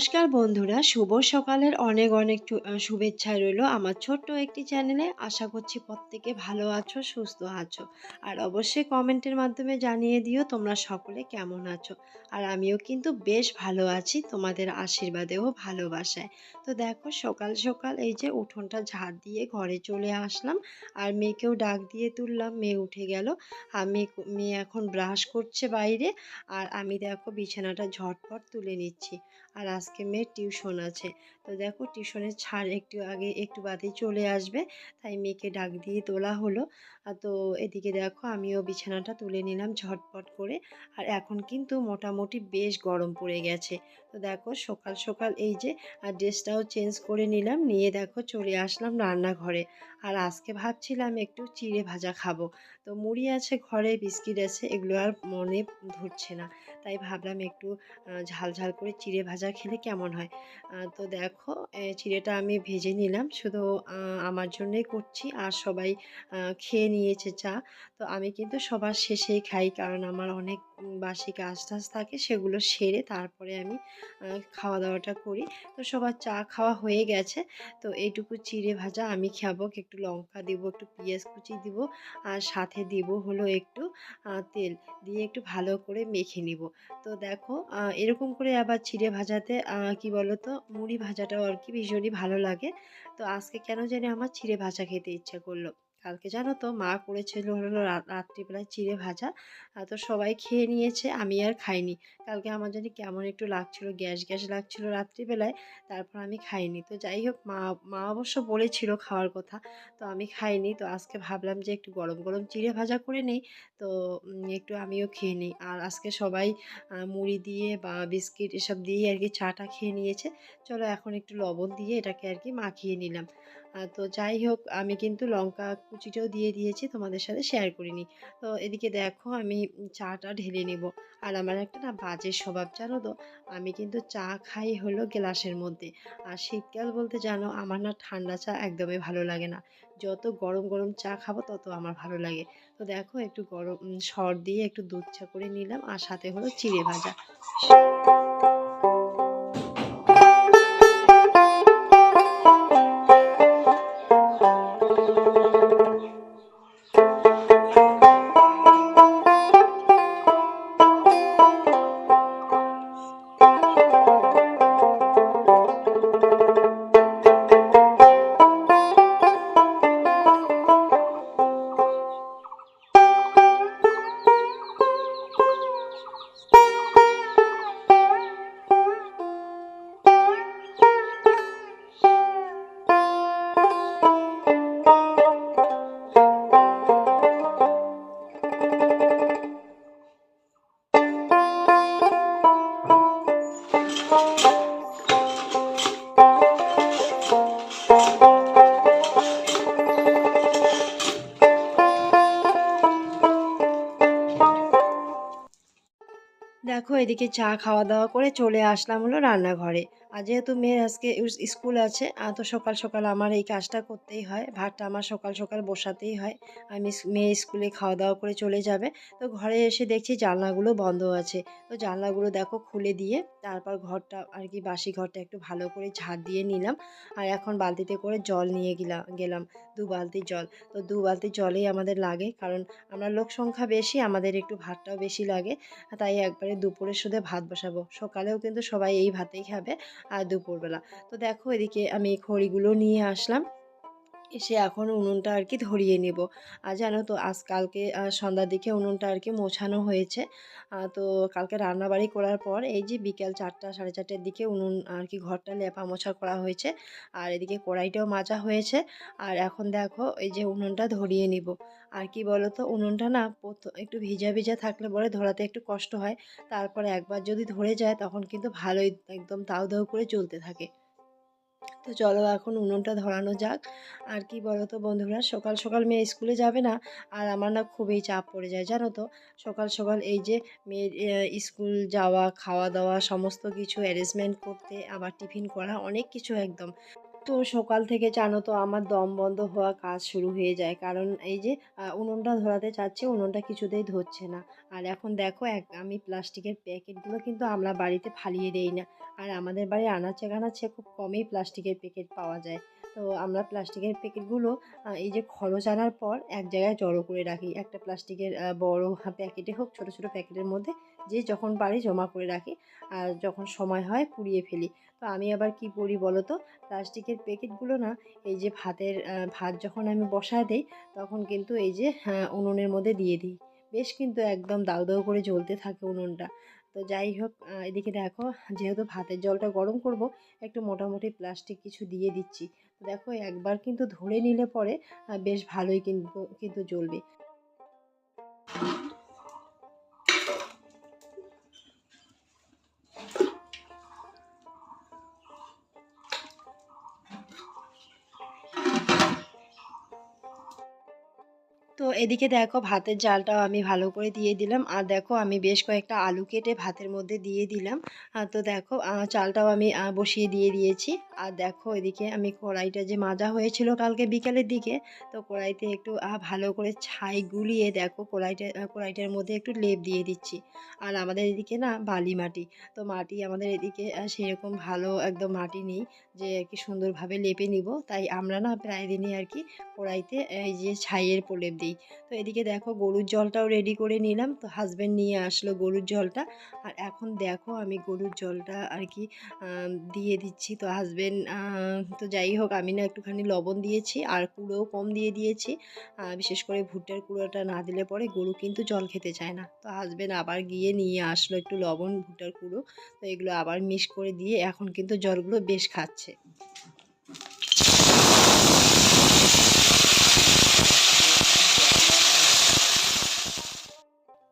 নমস্কার বন্ধুরা, শুভ সকালের অনেক অনেক শুভেচ্ছা রইল আমার ছোট্ট একটি চ্যানেলে। আশা করছি প্রত্যেকে ভালো আছো, সুস্থ আছো। আর অবশ্যই কমেন্টের মাধ্যমে জানিয়ে দিও তোমরা সকলে কেমন আছো। আর আমিও কিন্তু বেশ ভালো আছি, তোমাদের আশীর্বাদেও ভালোবাসায়। তো দেখো, সকাল সকাল এই যে উঠোনটা ঝাড় দিয়ে ঘরে চলে আসলাম। আর মেয়েকেও ডাক দিয়ে তুললাম, মেয়ে উঠে গেল। আর মেয়ে মেয়ে এখন ব্রাশ করছে বাইরে। আর আমি দেখো বিছানাটা ঝটপট তুলে নিচ্ছি। আর আজকে মেয়ের টিউশন আছে। তো দেখো টিউশনের ছাড় একটু আগে, একটু বাদেই চলে আসবে। তাই মেয়েকে ডাক দিয়ে তোলা হলো। তো এদিকে দেখো আমিও বিছানাটা তুলে নিলাম ঝটপট করে। আর এখন কিন্তু মোটামুটি বেশ গরম পড়ে গেছে। তো দেখো সকাল সকাল এই যে, আর ড্রেসটাও চেঞ্জ করে নিলাম। নিয়ে দেখো চলে আসলাম রান্নাঘরে। আর আজকে ভাবছিলাম একটু চিড়ে ভাজা খাব। তো মুড়ি আছে, ঘরে বিস্কিট আছে, এগুলো আর মনে ধরছে না। তাই ভাবলাম একটু ঝাল ঝাল করে চিড়ে ভাজা খেলে কেমন হয়? তো দেখো চিড়েটা আমি ভেজে নিলাম। শুধু আমার জন্যই করছি। আর সবাই খেয়ে নিয়েছে চা। তো আমি কিন্তু সবার শেষেই খাই। কারণ আমার অনেক বাসি কাজ টাজ থাকে, সেগুলো সেরে তারপরে আমি খাওয়া দাওয়াটা করি। তো সবার চা খাওয়া হয়ে গেছে। তো এইটুকু চিড়ে ভাজা আমি খাব। একটু লঙ্কা দিব, একটু পেঁয়াজ কুচি দিব, আর সাথে দিব হলো একটু তেল। দিয়ে একটু ভালো করে মেখে নিব। তো দেখো এরকম করে আবার চিড়ে ভাজাতে কি বলো তো মুড়ি ভাজাটাও আর কি ভীষণই ভালো লাগে। তো আজকে কেন জানি আমার চিড়ে ভাজা খেতে ইচ্ছে করল। কালকে জানো তো মা করেছিল হলো রাত্রিবেলায় চিড়ে ভাজা। তো সবাই খেয়ে নিয়েছে, আমি আর খাইনি। কালকে আমার জানি কেমন একটু লাগছিল, গ্যাস গ্যাস লাগছিল রাত্রিবেলায়, তারপর আমি খাইনি। তো যাই হোক, মা মা অবশ্য বলেছিল খাওয়ার কথা, তো আমি খাইনি। তো আজকে ভাবলাম যে একটু গরম গরম চিড়ে ভাজা করে নিই, তো একটু আমিও খেয়ে নিই। আর আজকে সবাই মুড়ি দিয়ে বা বিস্কিট এসব দিয়ে আর কি চাটা খেয়ে নিয়েছে। চলো এখন একটু লবণ দিয়ে এটাকে আর কি মাখিয়ে নিলাম। তো যাই হোক, আমি কিন্তু লঙ্কা কুচিটাও দিয়ে দিয়েছি, তোমাদের সাথে শেয়ার করিনি। তো এদিকে দেখো, আমি চাটা ঢেলে নেব। আর আমার একটা না বাজে স্বভাব, জানো তো? আমি কিন্তু চা খাই হলো গ্লাসের মধ্যে। আর শীতকাল বলতে জানো, আমার না ঠান্ডা চা একদমই ভালো লাগে না। যত গরম গরম চা খাব, তত আমার ভালো লাগে। তো দেখো, একটু গরম সর দিয়ে একটু দুধ চা করে নিলাম, আর সাথে হলো চিড়ে ভাজা। দেখো, এদিকে চা খাওয়া দাওয়া করে চলে আসলাম হলো রান্নাঘরে। আর যেহেতু মেয়ের আজকে স্কুল আছে আর তো সকাল সকাল আমার এই কাজটা করতেই হয়। ভাতটা আমার সকাল সকাল বসাতেই হয়। আমি মেয়ে স্কুলে খাওয়া দাওয়া করে চলে যাবে। তো ঘরে এসে দেখছি জানলাগুলো বন্ধ আছে। তো জানলাগুলো দেখো খুলে দিয়ে তারপর ঘরটা আর কি বাসি ঘরটা একটু ভালো করে ঝাড় দিয়ে নিলাম। আর এখন বালতিতে করে জল নিয়ে গেলাম গেলাম, দু বালতি জল। তো দু বালতি জলেই আমাদের লাগে। কারণ আমরা লোক সংখ্যা বেশি, আমাদের একটু ভাতটাও বেশি লাগে। তাই একবারে দুপুরে শুধু ভাত বসাবো। সকালেও কিন্তু সবাই এই ভাতেই খাবে আর দুপুরবেলা। তো দেখো এদিকে আমি খড়িগুলো নিয়ে আসলাম। এসে এখন উনুনটা আর কি ধরিয়ে নেব। আর জানো তো, আজ কালকে সন্ধ্যার দিকে উনুনটা আর কি মোছানো হয়েছে। তো কালকে রান্নাবাড়ি করার পর এই যে বিকেল চারটা, সাড়ে চারটের দিকে উনুন আর কি ঘরটা লেপা মোছা করা হয়েছে। আর এদিকে কড়াইটাও মাজা হয়েছে। আর এখন দেখো, এই যে উনুনটা ধরিয়ে নিব। আর কি বলো তো উনুনটা না একটু ভিজা ভিজা থাকলে পরে ধরাতে একটু কষ্ট হয়। তারপরে একবার যদি ধরে যায়, তখন কিন্তু ভালোই একদম দাউ দাউ করে চলতে থাকে। তো চলো এখন উনুনটা ধরানো যাক। আর কি বলো তো বন্ধুরা, সকাল সকাল মেয়ে স্কুলে যাবে না, আর আমার না খুবই চাপ পড়ে যায়, জানো তো? সকাল সকাল এই যে মেয়ের স্কুল যাওয়া, খাওয়া দাওয়া, সমস্ত কিছু অ্যারেঞ্জমেন্ট করতে, আবার টিফিন করা, অনেক কিছু একদম। তো সকাল থেকে জানো তো আমার দম বন্ধ হওয়া কাজ শুরু হয়ে যায়। কারণ এই যে উনুনটা ধরাতে চাচ্ছে, উনুনটা কিছুতেই ধরছে না। আর এখন দেখো, এক, আমি প্লাস্টিকের প্যাকেটগুলো কিন্তু আমরা বাড়িতে ফালিয়ে দেই না। আর আমাদের বাড়ি আনাচে কানাচে খুব কমই প্লাস্টিকের প্যাকেট পাওয়া যায়। তো আমরা প্লাস্টিকের প্যাকেটগুলো এই যে খরচ আনার পর এক জায়গায় জড়ো করে রাখি। একটা প্লাস্টিকের বড় প্যাকেটে হোক ছোট ছোট প্যাকেটের মধ্যে যে যখন পারি জমা করে রাখি। আর যখন সময় হয় পুড়িয়ে ফেলি। তো আমি আবার কি করি বলো তো প্লাস্টিকের প্যাকেটগুলো না এই যে ভাতের ভাত যখন আমি বসায় দিই তখন কিন্তু এই যে হ্যাঁ, উনুনের মধ্যে দিয়ে দিই। বেশ কিন্তু একদম দাউ দাউ করে জ্বলতে থাকে উনুনটা। তো যাই হোক এদিকে দেখো যেহেতু ভাতের জলটা গরম করব একটু মোটামুটি প্লাস্টিক কিছু দিয়ে দিচ্ছি। দেখো একবার কিন্তু ধরে নিলে পরে বেশ ভালোই কিন্তু কিন্তু জ্বলবে। এদিকে দেখো ভাতের জালটাও আমি ভালো করে দিয়ে দিলাম। আর দেখো আমি বেশ কয়েকটা আলু কেটে ভাতের মধ্যে দিয়ে দিলাম। তো দেখো চালটাও আমি বসিয়ে দিয়ে দিয়েছি। আর দেখো এদিকে আমি কড়াইটা যে মাজা হয়েছিল কালকে বিকালের দিকে, তো কড়াইতে একটু ভালো করে ছাই গুলিয়ে দেখো কড়াইটা কড়াইটার মধ্যে একটু লেপ দিয়ে দিচ্ছি। আর আমাদের এদিকে না বালি মাটি, তো মাটি আমাদের এদিকে সেরকম ভালো একদম মাটি নেই। যে আর কি সুন্দরভাবে লেপে নিব। তাই আমরা না প্রায় দিনই আর কি কড়াইতে, এই যে ছাইয়ের প্রলেপ দিই। তো এদিকে দেখো গরুর জলটাও রেডি করে নিলাম। তো হাজব্যান্ড নিয়ে আসলো গরুর জলটা। আর এখন দেখো আমি গরুর জলটা আর কি দিয়ে দিচ্ছি। তো হাজব্যান্ড তো যাই হোক আমি না একটুখানি লবণ দিয়েছি আর কুড়োও কম দিয়ে দিয়েছি। বিশেষ করে ভুট্টার কুড়োটা না দিলে পরে গরু কিন্তু জল খেতে চায় না। তো হাজব্যান্ড আবার গিয়ে নিয়ে আসলো একটু লবণ, ভুট্টার কুড়ো। তো এগুলো আবার মিক্স করে দিয়ে এখন কিন্তু জলগুলো বেশ খাচ্ছে। it.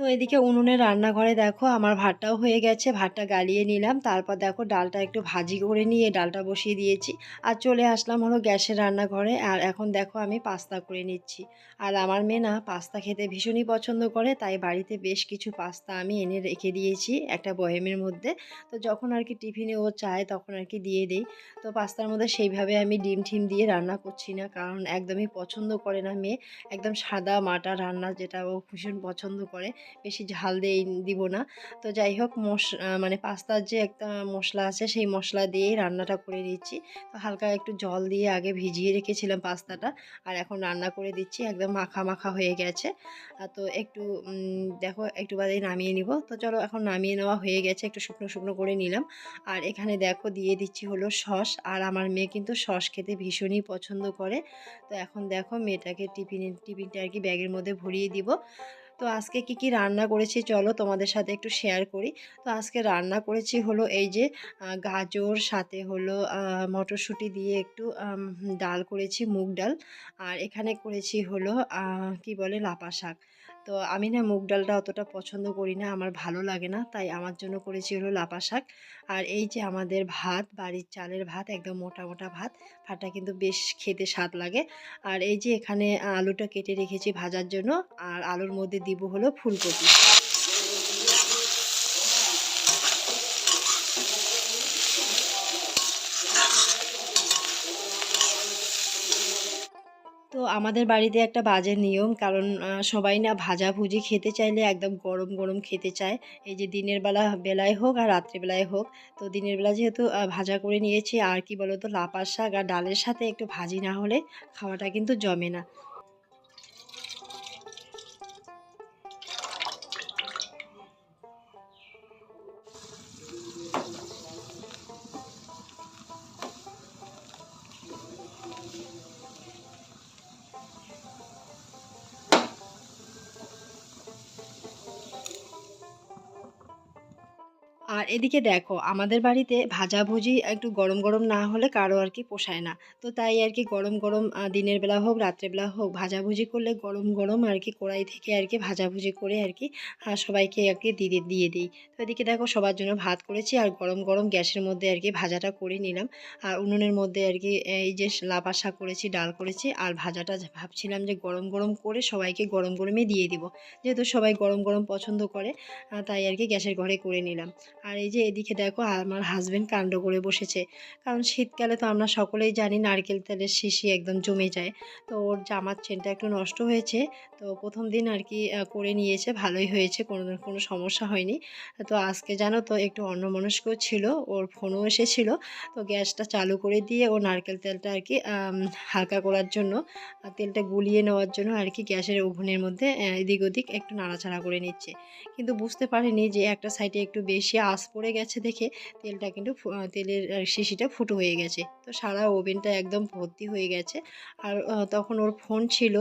তো এদিকে উনুনে রান্নাঘরে দেখো আমার ভাতটাও হয়ে গেছে, ভাতটা গালিয়ে নিলাম। তারপর দেখো ডালটা একটু ভাজি করে নিয়ে ডালটা বসিয়ে দিয়েছি। আর চলে আসলাম হলো গ্যাসের রান্নাঘরে। আর এখন দেখো আমি পাস্তা করে নিচ্ছি। আর আমার মেয়ে না পাস্তা খেতে ভীষণই পছন্দ করে, তাই বাড়িতে বেশ কিছু পাস্তা আমি এনে রেখে দিয়েছি একটা বয়েমের মধ্যে। তো যখন আর কি টিফিনে ও চায় তখন আর কি দিয়ে দেই। তো পাস্তার মধ্যে সেইভাবে আমি ডিম ঠিম দিয়ে রান্না করছি না, কারণ একদমই পছন্দ করে না মেয়ে। একদম সাদা মাটা রান্না যেটা ও ভীষণ পছন্দ করে। বেশি ঝাল দিয়ে দিব না। তো যাই হোক, মশ মানে পাস্তার যে একটা মশলা আছে, সেই মশলা দিয়েই রান্নাটা করে দিচ্ছি তো হালকা একটু জল দিয়ে আগে ভিজিয়ে রেখেছিলাম পাস্তাটা, আর এখন রান্না করে দিচ্ছি, একদম মাখা মাখা হয়ে গেছে। তো একটু দেখো, একটু বাদেই নামিয়ে নিব। তো চলো, এখন নামিয়ে নেওয়া হয়ে গেছে, একটু শুকনো শুকনো করে নিলাম। আর এখানে দেখো, দিয়ে দিচ্ছি হলো সস, আর আমার মেয়ে কিন্তু সস খেতে ভীষণই পছন্দ করে। তো এখন দেখো, মেয়েটাকে টিফিনে, টিফিনটা আর কি ব্যাগের মধ্যে ভরিয়ে দিব। তো আজকে কি কি রান্না করেছি চলো তোমাদের সাথে একটু শেয়ার করি। তো আজকে রান্না করেছি হলো এই যে গাজর, সাথে হলো মটরশুঁটি দিয়ে একটু ডাল করেছি, মুগ ডাল। আর এখানে করেছি হলো কি বলে লাপা শাক তো আমি না মুগ ডালটা অতটা পছন্দ করি না, আমার ভালো লাগে না, তাই আমার জন্য করেছি হলো লাপা শাক। আর এই যে আমাদের ভাত, বাড়ির চালের ভাত, একদম মোটা মোটা ভাত, ভাতটা কিন্তু বেশ খেতে স্বাদ লাগে। আর এই যে এখানে আলুটা কেটে রেখেছি ভাজার জন্য, আর আলুর মধ্যে দিব হলো ফুলকপি। আমাদের বাড়িতে একটা বাজে নিয়ম, কারণ সবাই না ভাজাভুজি খেতে চাইলে একদম গরম গরম খেতে চায়। এই যে দিনের বেলা, বেলায় হোক আর রাত্রিবেলায় হোক। তো দিনের বেলা যেহেতু ভাজা করে নিয়েছি, আর কি বলতো, লাপার শাক আর ডালের সাথে একটু ভাজি না হলে খাওয়াটা কিন্তু জমে না। আর এদিকে দেখো, আমাদের বাড়িতে ভাজাভুজি একটু গরম গরম না হলে কারও আর কি পোষায় না। তো তাই আর কি গরম গরম দিনের বেলা হোক, রাত্রেবেলা হোক, ভাজাভুজি করলে গরম গরম আর কি কড়াই থেকে আর কি ভাজাভুজি করে আর কি সবাইকে আর কি দিয়ে দিয়ে দিই। তো এদিকে দেখো সবার জন্য ভাত করেছি আর গরম গরম গ্যাসের মধ্যে আর কি ভাজাটা করে নিলাম। আর উনুনের মধ্যে আর কি এই যে লাপা শাক করেছি, ডাল করেছি আর ভাজাটা ভাবছিলাম যে গরম গরম করে সবাইকে গরম গরমই দিয়ে দিব। যেহেতু সবাই গরম গরম পছন্দ করে তাই আর কি গ্যাসের ঘরে করে নিলাম। আর এই যে এদিকে দেখো আমার হাজবেন্ড কাণ্ড করে বসেছে। কারণ শীতকালে তো আমরা সকলেই জানি নারকেল তেলের শিশি একদম জমে যায়। তো ওর জামার চেনটা একটু নষ্ট হয়েছে। তো প্রথম দিন আর কি করে নিয়েছে, ভালোই হয়েছে কোনো কোনো সমস্যা হয়নি। তো আজকে জানো তো একটু অন্যমনস্ক ছিল, ওর ফোনও এসেছিল। তো গ্যাসটা চালু করে দিয়ে ও নারকেল তেলটা আর কি হালকা করার জন্য তেলটা গুলিয়ে নেওয়ার জন্য আর কি গ্যাসের ওভেনের মধ্যে এদিক ওদিক একটু নাড়াচাড়া করে নিচ্ছে। কিন্তু বুঝতে পারিনি যে একটা সাইডে একটু বেশি আঁচ পড়ে গেছে দেখে, তেলটা কিন্তু তেলের শিশিটা ফুটো হয়ে গেছে। তো সারা ওভেনটা একদম ভর্তি হয়ে গেছে। আর তখন ওর ফোন ছিল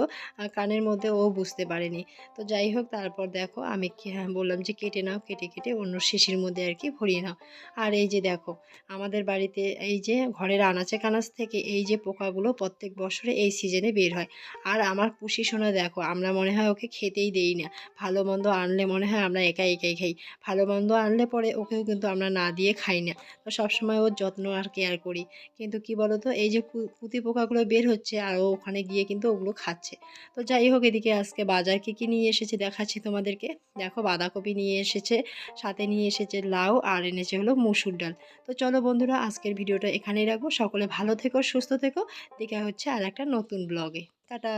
কানের মধ্যে ও বুঝতে পারেনি। তো যাই হোক, তারপর দেখো আমি হ্যাঁ বললাম যে কেটে নাও, কেটে কেটে অন্য শিশির মধ্যে আর কি ভরিয়ে নাও। আর এই যে দেখো, আমাদের বাড়িতে এই যে ঘরের আনাচে কানাচ থেকে এই যে পোকাগুলো প্রত্যেক বছরে এই সিজনে বের হয়। আর আমার পুষি সোনা দেখো, আমরা মনে হয় ওকে খেতেই দেই না। ভালো মন্দ আনলে মনে হয় আমরা একাই একাই খাই। ভালো মন্দ আনলে পরে ওকেও কিন্তু আমরা না দিয়ে খাই না। তো সবসময় ওর যত্ন আর কেয়ার করি। কিন্তু কি বলো তো এই যে কুতি পোকাগুলো বের হচ্ছে আর ও ওখানে গিয়ে কিন্তু ওগুলো খাচ্ছে। তো যাই হোক এদিকে আজকে বাজার কী কী নিয়ে এসেছে দেখাচ্ছি তোমাদেরকে। দেখো বাঁধাকপি নিয়ে এসেছে, সাথে নিয়ে এসেছে লাউ আর এনেছে হলো মুসুর ডাল। তো চলো বন্ধুরা, আজকের ভিডিওটা এখানেই রাখব। সকলে ভালো থেকো, সুস্থ থেকো। দেখা হচ্ছে আর একটা নতুন ব্লগে টাটা!